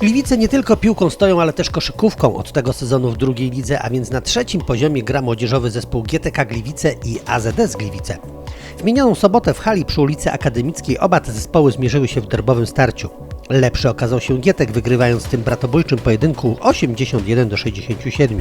Gliwice nie tylko piłką stoją, ale też koszykówką od tego sezonu w drugiej lidze, a więc na trzecim poziomie gra młodzieżowy zespół GTK Gliwice i AZS Gliwice. W minioną sobotę w hali przy ulicy Akademickiej oba te zespoły zmierzyły się w derbowym starciu. Lepszy okazał się Gietek, wygrywając w tym bratobójczym pojedynku 81 do 67.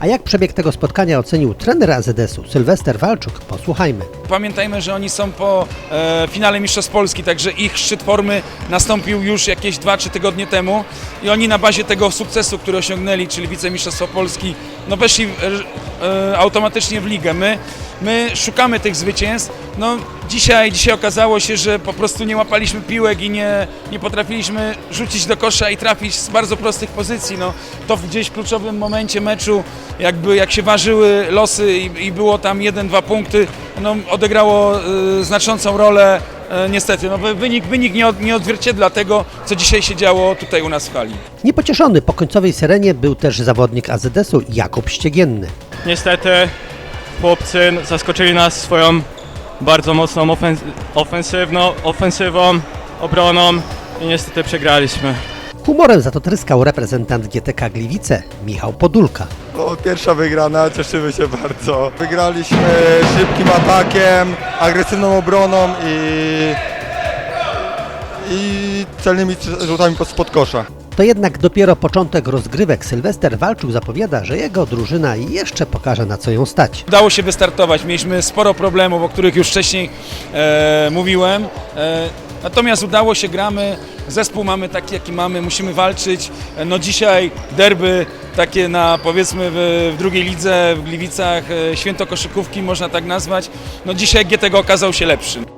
A jak przebieg tego spotkania ocenił trener AZS-u Sylwester Walczuk, posłuchajmy. Pamiętajmy, że oni są po e, finale Mistrzostw Polski, także ich szczyt formy nastąpił już jakieś 2-3 tygodnie temu i oni na bazie tego sukcesu, który osiągnęli, czyli wicemistrzostwo Polski, no weszli e, e, automatycznie w ligę. My, my szukamy tych zwycięstw. No, dzisiaj, dzisiaj okazało się, że po prostu nie łapaliśmy piłek i nie, nie potrafiliśmy rzucić do kosza i trafić z bardzo prostych pozycji. No, to w gdzieś w kluczowym momencie meczu, jakby jak się ważyły losy i, i było tam 1-2 punkty, no, odegrało y, znaczącą rolę. E, niestety, no, wy- wynik, wynik nie, od, nie odzwierciedla tego, co dzisiaj się działo tutaj u nas w hali. Niepocieszony po końcowej syrenie był też zawodnik AZS-u Jakub Ściegienny. Niestety chłopcy zaskoczyli nas swoją bardzo mocną ofens- ofensywną, ofensywą, obroną i niestety przegraliśmy. Humorem za to tryskał reprezentant GTK Gliwice Michał Podulka. No, pierwsza wygrana, cieszymy się bardzo. Wygraliśmy szybkim atakiem, agresywną obroną i, i celnymi rzutami pod spod kosza. To jednak dopiero początek rozgrywek. Sylwester Walczuk zapowiada, że jego drużyna jeszcze pokaże na co ją stać. Udało się wystartować. Mieliśmy sporo problemów, o których już wcześniej e, mówiłem. E, natomiast udało się, gramy. Zespół mamy taki, jaki mamy, musimy walczyć. E, no dzisiaj derby takie na powiedzmy w, w drugiej lidze w Gliwicach, e, święto koszykówki można tak nazwać. No dzisiaj GTG okazał się lepszy.